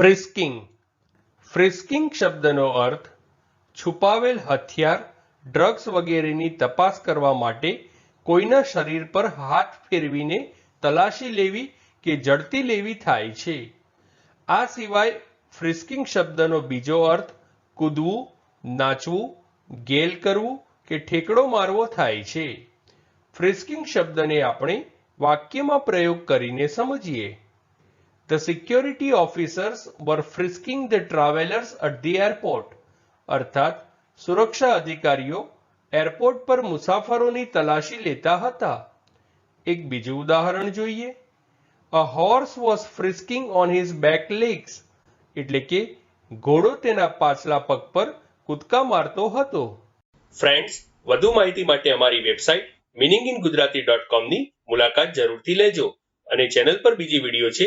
Frisking. Frisking શબ્દનો અર્થ છુપાવેલ હથિયાર, drugs વગેરેની તપાસ કરવા માટે કોઈના શરીર પર હાથ ફેરવીને તલાશી લેવી કે જડતી લેવી થાય છે. આ સિવાય ફ્રિસ્કિંગ શબ્દનો બીજો અર્થ કૂદવું, નાચવું, ગેલ કરવું કે ઠેકડો મારવો થાય છે. ફ્રિસ્કિંગ શબ્દને આપણે વાક્યમાં પ્રયોગ કરીને સમજીએ. The security officers were frisking the travelers at the airport. અર્થાત સુરક્ષા અધિકારીઓ એરપોર્ટ પર મુસાફરોની તલાશી લેતા હતા. એક બીજું ઉદાહરણ જોઈએ. A horse was frisking on his back legs એટલે કે ઘોડો તેના પાછલા પગ પર કૂદકા મારતો હતો. ફ્રેન્ડ્સ વધુ માહિતી માટે અમારી website meaning in Gujarati dot કોમની મુલાકાત જરૂરથી લેજો અને ચેનલ પર બીજી વીડિયો છે